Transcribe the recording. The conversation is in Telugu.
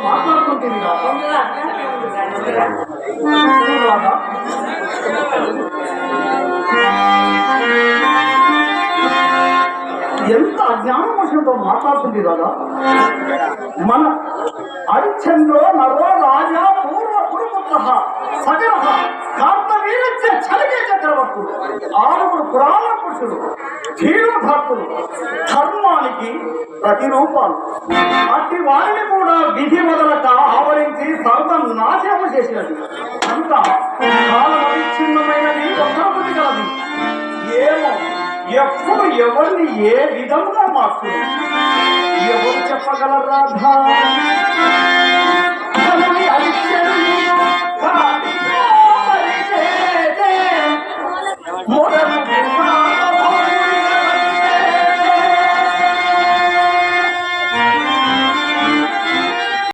మాట్లాడుకుంటుంది ఎంత అజ్ఞానవశంతో మాట్లాడుతుంది రాధా మన అరిచంద్రో నరో రాజా పూర్వ కురుపుత్ర సగర కార్తవీరచ్చ చలిగే చక్రవర్తుడు ఆరుగురు పురాణ పురుషుడు ధీరోధర్తులు ధర్మానికి ప్రతిరూపాలు. వారిని కూడా విధి మొదలక ఆవరించి సర్వం నాశనము చేసినది. అంత కాలమవిచ్ఛిన్నమైనది ఒకటి కాదు ఏమో ఎప్పుడు ఎవరిని ఏ విధంగా మార్చు ఎవరు చెప్పగలరా